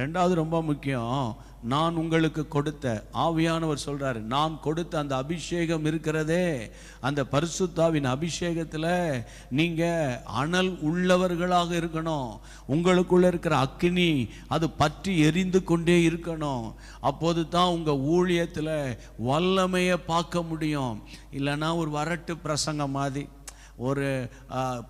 ரெண்டாவது ரொம்ப முக்கியம் நான் உங்களுக்கு கொடுத்த ஆவியானவர் சொல்கிறாரு நான் கொடுத்த அந்த அபிஷேகம் இருக்கிறதே அந்த பரிசுத்தாவின் அபிஷேகத்தில் நீங்கள் அனல் உள்ளவர்களாக இருக்கணும். உங்களுக்குள்ளே இருக்கிற அக்னி அது பற்றி எரிந்து கொண்டே இருக்கணும். அப்போது தான் உங்கள் ஊழியத்தில் வல்லமையை பார்க்க முடியும். இல்லைன்னா ஒரு வரட்டு பிரசங்கம் மாதிரி. ஒரு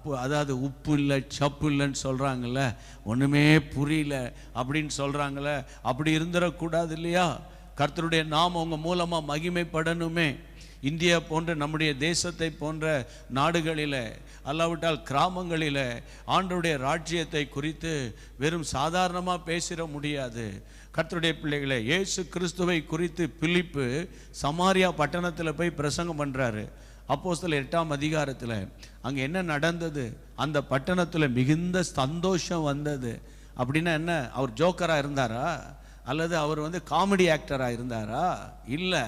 பு- அதாவது உப்பு இல்லை சப்பு இல்லைன்னு சொல்கிறாங்கல்ல ஒன்றுமே புரியல அப்படின்னு சொல்கிறாங்கள அப்படி இருந்துடக்கூடாது இல்லையா? கர்த்தருடைய நாம் உங்கள் மூலமாக மகிமைப்படணுமே. இந்தியா போன்ற நம்முடைய தேசத்தை போன்ற நாடுகளில் அல்லாவிட்டால் கிராமங்களில் ஆண்டருடைய ராஜ்யத்தை குறித்து வெறும் சாதாரணமாக பேசிட முடியாது. கர்த்தருடைய பிள்ளைகளை இயேசு கிறிஸ்துவை குறித்து பிலிப்பு சமாரியா பட்டணத்தில் போய் பிரசங்கம் பண்ணுறாரு அப்போஸ்தலர் எட்டாம் அதிகாரத்தில் அங்கே என்ன நடந்தது? அந்த பட்டணத்தில் மிகுந்த சந்தோஷம் வந்தது. அப்படின்னா என்ன? அவர் ஜோக்கராக இருந்தாரா? அல்லது அவர் வந்து காமெடி ஆக்டராக இருந்தாரா? இல்லை.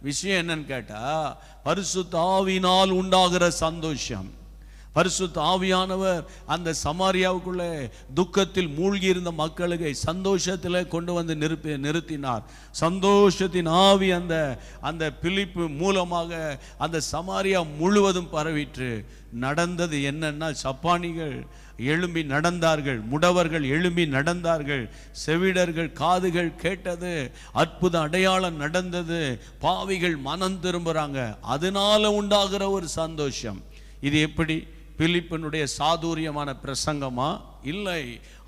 விஷயம் என்னன்னு கேட்டால் பரிசு தாவினால் உண்டாகிற சந்தோஷம். பரிசுத்த ஆவியானவர் அந்த சமாரியாவுக்குள்ளே துக்கத்தில் மூழ்கி இருந்த மக்களுக்கு சந்தோஷத்தில் கொண்டு வந்து நிறுத்தி நிறுத்தினார். சந்தோஷத்தின் ஆவி அந்த அந்த பிலிப்பு மூலமாக அந்த சமாரியா முழுவதும் பரவிற்று. நடந்தது என்னன்னா சப்பானிகள் எழும்பி நடந்தார்கள் முடவர்கள் எழும்பி நடந்தார்கள் செவிடர்கள் காதுகள் கேட்டது அற்புத அடையாளம் நடந்தது பாவிகள் மனம் திரும்புகிறாங்க அதனால உண்டாகிற ஒரு சந்தோஷம். இது எப்படி? பிலிப்பினுடைய சாதுரியமான பிரசங்கமா? இல்லை.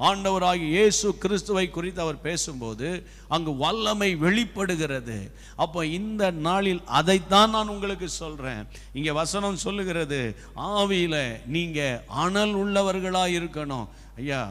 ஆண்டவராகி இயேசு கிறிஸ்துவை குறித்து அவர் பேசும்போது அங்கு வல்லமை வெளிப்படுகிறது. அப்போ இந்த நாளில் அதைத்தான் நான் உங்களுக்கு சொல்கிறேன் இங்கே வசனம் சொல்லுகிறது ஆவியில் நீங்கள் அனல் உள்ளவர்களாக இருக்கணும் ஐயா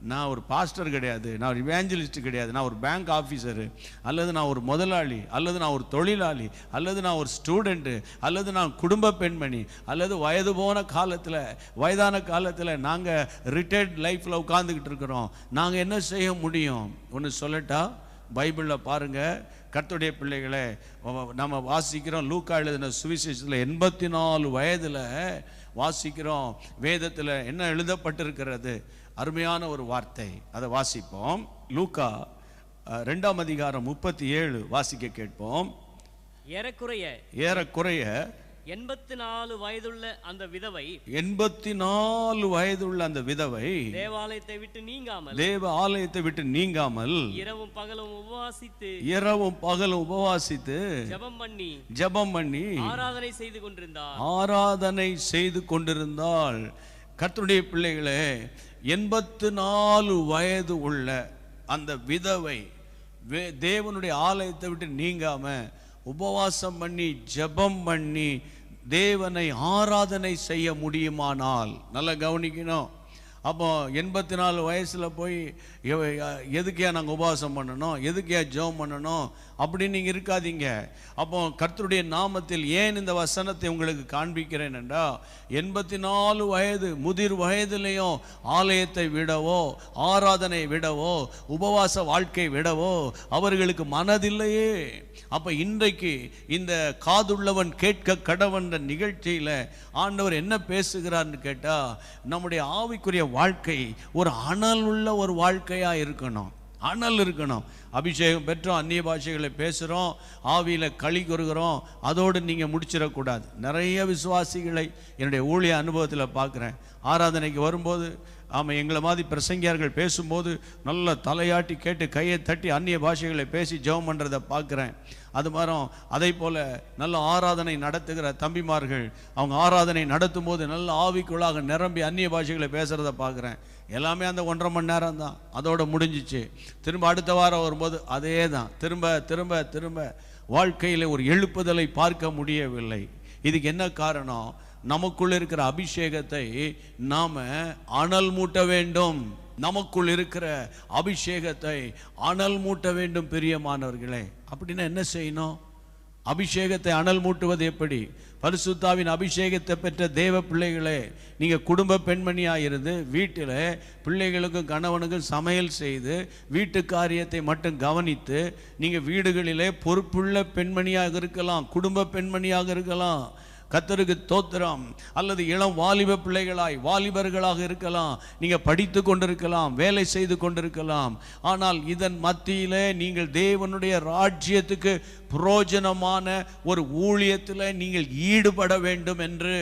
நான் ஒரு பாஸ்டர் கிடையாது நான் ஒரு இவேஞ்சலிஸ்ட் கிடையாது நான் ஒரு பேங்க் ஆஃபீஸரு அல்லது நான் ஒரு முதலாளி அல்லது நான் ஒரு தொழிலாளி அல்லது நான் ஒரு ஸ்டூடெண்ட்டு அல்லது நான் குடும்ப பெண்மணி அல்லது வயது போன காலத்தில் வயதான காலத்தில் நாங்கள் ரிட்டையர்ட் லைஃப்பில் உட்காந்துக்கிட்டு இருக்கிறோம். நாங்கள் என்ன செய்ய முடியும்? ஒன்று சொல்லட்டா? பைபிளில் பாருங்க கர்த்தருடைய பிள்ளைகளே நம்ம வாசிக்கிறோம் லூக்கா எழுதின சுவிசேஷத்தில் எண்பத்தி நாலு வயதில் வாசிக்கிறோம் வேதத்தில் என்ன எழுதப்பட்டிருக்கிறது? அருமையான ஒரு வார்த்தை. அதை வாசிப்போம். லூக்கா ரெண்டாம் அதிகாரம் முப்பத்தி ஏழு வாசிக்க கேட்போம். ஏறக்குறைய ஏறக்குறைய எண்பத்தி நாலு வயதுள்ள அந்த விதவை எண்பத்தி நாலு வயதுள்ள அந்த விதவை தேவாலயத்தை விட்டு நீங்காமல் தேவ ஆலயத்தை விட்டு நீங்காமல் இரவும் பகலும் உபவாசித்து இரவும் பகலும் உபவாசித்து ஜெபம் பண்ணி ஜெபம் பண்ணி ஆராதனை செய்து கொண்டிருந்தார். ஆராதனை செய்து கொண்டிருந்தாள். கர்த்தருடைய பிள்ளைகளே எண்பத்து நாலு வயது உள்ள அந்த விதவை தேவனுடைய ஆலயத்தை விட்டு நீங்காம உபவாசம் பண்ணி ஜெபம் பண்ணி தேவனை ஆராதனை செய்ய முடியுமானால் நல்லா கவனிக்கணும். அப்போ எண்பத்தி நாலு வயசில் போய் எவ- எதுக்கே நாங்கள் உபவாசம் பண்ணணும்? எதுக்கே ஜெபம் பண்ணணும்? அப்படின்னு நீங்கள் இருக்காதீங்க. அப்போ கர்த்தருடைய நாமத்தில் ஏன் இந்த வசனத்தை உங்களுக்கு காண்பிக்கிறேன் என்றால் எண்பத்தி நாலு வயது முதிர் வயதிலையும் ஆலயத்தை விடவோ ஆராதனை விடவோ உபவாச வாழ்க்கை விடவோ அவர்களுக்கு மனதில்லையே. அப்போ இன்றைக்கு இந்த காதுள்ளவன் கேட்க கடவன்ற நிகழ்ச்சியில் ஆண்டவர் என்ன பேசுகிறார்னு கேட்டால் நம்முடைய ஆவிக்குரிய வாழ்க்கை ஒரு அனல் உள்ள ஒரு வாழ்க்கையாக இருக்கணும். அனல் இருக்கணும். அபிஷேகம் பெற்றோம் அந்நிய பாஷைகளை பேசுகிறோம் ஆவியில் களி கொறுகிறோம் அதோடு நீங்கள் முடிச்சிடக்கூடாது. நிறைய விசுவாசிகளை என்னுடைய ஊழிய அனுபவத்தில் பார்க்குறேன் ஆராதனைக்கு வரும்போது ஆமாம் எங்களை மாதிரி பிரசங்கியார்கள் பேசும்போது நல்ல தலையாட்டி கேட்டு கையை தட்டி அந்நிய பாஷைகளை பேசி ஜெபம் பண்ணுறதை பார்க்குறேன். அது மாதிரி அதே போல் நல்ல ஆராதனை நடத்துகிற தம்பிமார்கள் அவங்க ஆராதனை நடத்தும் போது நல்ல ஆவிக்குள்ளாக நிரம்பி அந்நிய பாஷைகளை பேசுகிறத பார்க்குறேன். எல்லாமே அந்த ஒன்றரை மணி நேரம் தான். அதோடு முடிஞ்சிச்சு. திரும்ப அடுத்த வாரம் வரும்போது அதே தான் திரும்ப திரும்ப திரும்ப வாழ்க்கையில் ஒரு எழுப்புதலை பார்க்க முடியவில்லை. இதுக்கு என்ன காரணம்? நமக்குள் இருக்கிற அபிஷேகத்தை நாம அனல் மூட்ட வேண்டும். நமக்குள் இருக்கிற அபிஷேகத்தை அனல் மூட்ட வேண்டும் பிரியமானவர்களே. அப்படின்னா என்ன செய்யணும்? அபிஷேகத்தை அனல் மூட்டுவது எப்படி? பரிசுத்தாவின் அபிஷேகத்தை பெற்ற தேவ பிள்ளைகளே நீங்கள் குடும்ப பெண்மணியாக இருந்து வீட்டில் பிள்ளைகளுக்கும் கணவனுக்கும் சமையல் செய்து வீட்டு காரியத்தை மட்டும் கவனித்து நீங்கள் வீடுகளிலே பொறுப்புள்ள பெண்மணியாக இருக்கலாம் குடும்ப பெண்மணியாக இருக்கலாம் கத்தருக்கு தோத்திரம் அல்லது இளம் வாலிப பிள்ளைகளாய் வாலிபர்களாக இருக்கலாம் நீங்கள் படித்து கொண்டிருக்கலாம் வேலை செய்து கொண்டிருக்கலாம். ஆனால் இதன் மத்தியிலே நீங்கள் தேவனுடைய ராஜ்யத்துக்கு புரோஜனமான ஒரு ஊழியத்தில் நீங்கள் ஈடுபட வேண்டும் என்று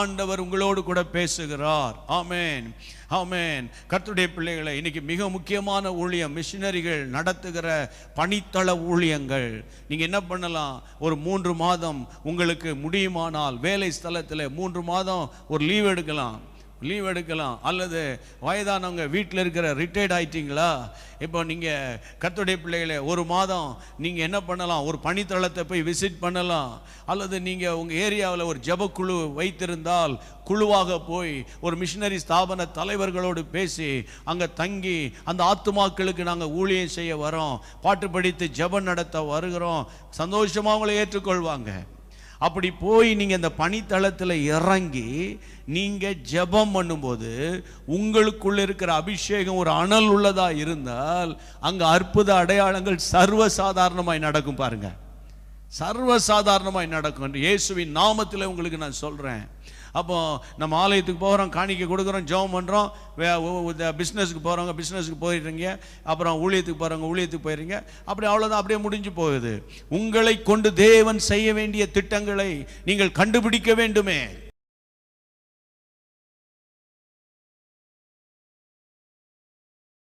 ஆண்டவர் உங்களோடு கூட பேசுகிறார். ஆமேன். ஆமேன். கர்த்துடைய பிள்ளைகளை இன்னைக்கு மிக முக்கியமான ஊழியம் மிஷினரிகள் நடத்துகிற பணித்தள ஊழியங்கள். நீங்க என்ன பண்ணலாம்? ஒரு மூன்று மாதம் உங்களுக்கு முடியுமானால் வேலை ஸ்தலத்தில் மூன்று மாதம் ஒரு லீவ் எடுக்கலாம். லீவ் எடுக்கலாம். அல்லது வயதானவங்க வீட்டில் இருக்கிற ரிட்டையர்ட் ஆயிட்டீங்களா? இப்போ நீங்கள் கத்துடைய பிள்ளைகளை ஒரு மாதம் நீங்கள் என்ன பண்ணலாம்? ஒரு பணித்தளத்தை போய் விசிட் பண்ணலாம். அல்லது நீங்கள் உங்கள் ஏரியாவில் ஒரு ஜபக்குழு வைத்திருந்தால் குழுவாக போய் ஒரு மிஷினரி ஸ்தாபன தலைவர்களோடு பேசி அங்கே தங்கி அந்த ஆத்துமாக்களுக்கு நாங்கள் ஊழியம் செய்ய வரோம். பாட்டு படித்து ஜபம் நடத்த வருகிறோம். சந்தோஷமாக அவங்களை ஏற்றுக்கொள்வாங்க. அப்படி போய் நீங்கள் இந்த பனித்தளத்தில் இறங்கி நீங்கள் ஜெபம் பண்ணும்போது உங்களுக்குள்ள இருக்கிற அபிஷேகம் ஒரு அனல் உள்ளதாக இருந்தால் அங்கே அற்புத அடையாளங்கள் சர்வசாதாரணமாய் நடக்கும் பாருங்கள் சர்வ நடக்கும். நடக்கும் இயேசுவின் நாமத்தில் உங்களுக்கு நான் சொல்கிறேன் அப்போ நம்ம ஆலயத்துக்கு போகிறோம் காணிக்கை கொடுக்குறோம் ஜெபம் பண்ணுறோம் பிஸ்னஸுக்கு போகிறவங்க பிஸ்னஸுக்கு போயிடுறீங்க அப்புறம் ஊழியத்துக்கு போகிறவங்க ஊழியத்துக்கு போயிடுறீங்க அப்படி அவ்வளோதான் அப்படியே முடிஞ்சு போகுது. உங்களை கொண்டு தேவன் செய்ய வேண்டிய திட்டங்களை நீங்கள் கண்டுபிடிக்க வேண்டுமே.